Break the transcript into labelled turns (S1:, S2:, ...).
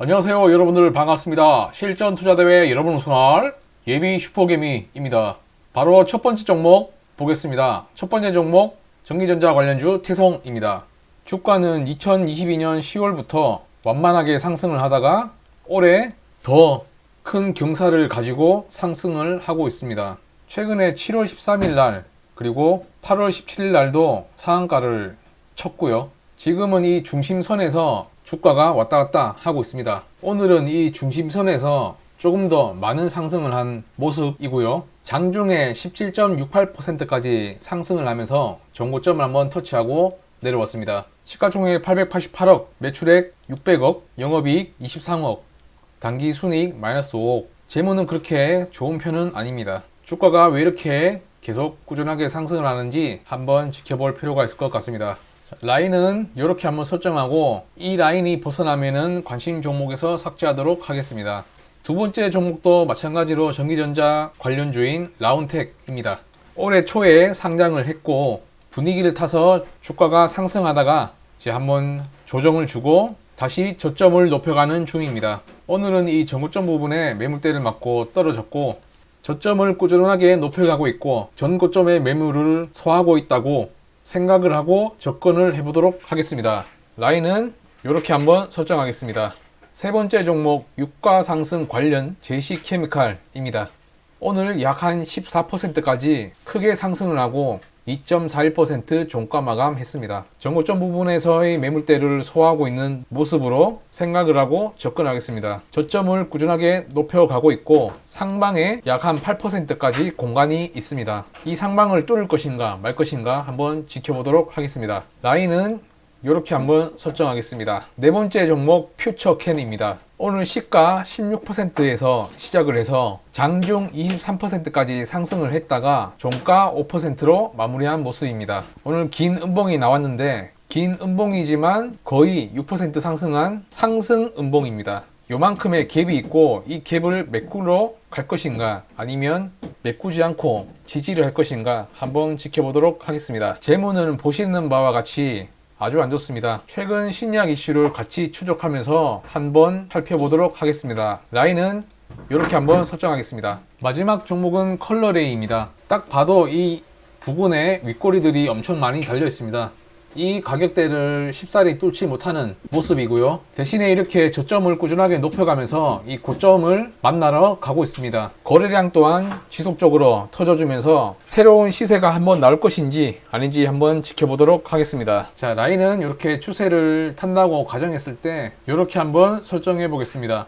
S1: 안녕하세요 여러분들. 반갑습니다. 실전 투자대회 여러분 우승할 예비 슈퍼개미입니다. 바로 첫 번째 종목 보겠습니다. 첫 번째 종목 전기전자 관련주 태성입니다. 주가는 2022년 10월부터 완만하게 상승을 하다가 올해 더 큰 경사를 가지고 상승을 하고 있습니다. 최근에 7월 13일 날 그리고 8월 17일 날도 상한가를 쳤고요. 지금은 이 중심선에서 주가가 왔다 갔다 하고 있습니다. 오늘은 이 중심선에서 조금 더 많은 상승을 한 모습이고요. 장중에 17.68%까지 상승을 하면서 정고점을 한번 터치하고 내려왔습니다. 시가총액 888억, 매출액 600억, 영업이익 23억, 단기 순이익 마이너스 5억. 재무는 그렇게 좋은 편은 아닙니다. 주가가 왜 이렇게 계속 꾸준하게 상승을 하는지 한번 지켜볼 필요가 있을 것 같습니다. 자, 라인은 이렇게 한번 설정하고 이 라인이 벗어나면은 관심 종목에서 삭제하도록 하겠습니다. 두 번째 종목도 마찬가지로 전기전자 관련주인 라운텍입니다. 올해 초에 상장을 했고 분위기를 타서 주가가 상승하다가 이제 한번 조정을 주고 다시 저점을 높여가는 중입니다. 오늘은 이 전고점 부분에 매물대를 맞고 떨어졌고 저점을 꾸준하게 높여가고 있고 전고점의 매물을 소화하고 있다고 생각을 하고 접근을 해보도록 하겠습니다. 라인은 이렇게 한번 설정하겠습니다. 세 번째 종목 유가 상승 관련 제시 케미칼입니다. 오늘 약 한 14%까지 크게 상승을 하고 2.41% 종가 마감했습니다. 전고점 부분에서의 매물대를 소화하고 있는 모습으로 생각을 하고 접근하겠습니다. 저점을 꾸준하게 높여가고 있고 상방에 약 한 8%까지 공간이 있습니다. 이 상방을 뚫을 것인가 말 것인가 한번 지켜보도록 하겠습니다. 라인은 이렇게 한번 설정하겠습니다. 네 번째 종목 퓨처 캔입니다. 오늘 시가 16%에서 시작을 해서 장중 23%까지 상승을 했다가 종가 5%로 마무리한 모습입니다. 오늘 긴 음봉이 나왔는데 긴 음봉이지만 거의 6% 상승한 상승 음봉입니다. 요만큼의 갭이 있고 이 갭을 메꾸러 갈 것인가 아니면 메꾸지 않고 지지를 할 것인가 한번 지켜보도록 하겠습니다. 재무는 보시는 바와 같이 아주 안 좋습니다. 최근 신약 이슈를 같이 추적하면서 한번 살펴보도록 하겠습니다. 라인은 이렇게 한번 설정하겠습니다. 마지막 종목은 컬러레이입니다. 딱 봐도 이 부분에 윗꼬리들이 엄청 많이 달려 있습니다. 이 가격대를 쉽사리 뚫지 못하는 모습이고요. 대신에 이렇게 저점을 꾸준하게 높여가면서 이 고점을 만나러 가고 있습니다. 거래량 또한 지속적으로 터져주면서 새로운 시세가 한번 나올 것인지 아닌지 한번 지켜보도록 하겠습니다. 자, 라인은 이렇게 추세를 탄다고 가정했을 때 이렇게 한번 설정해 보겠습니다.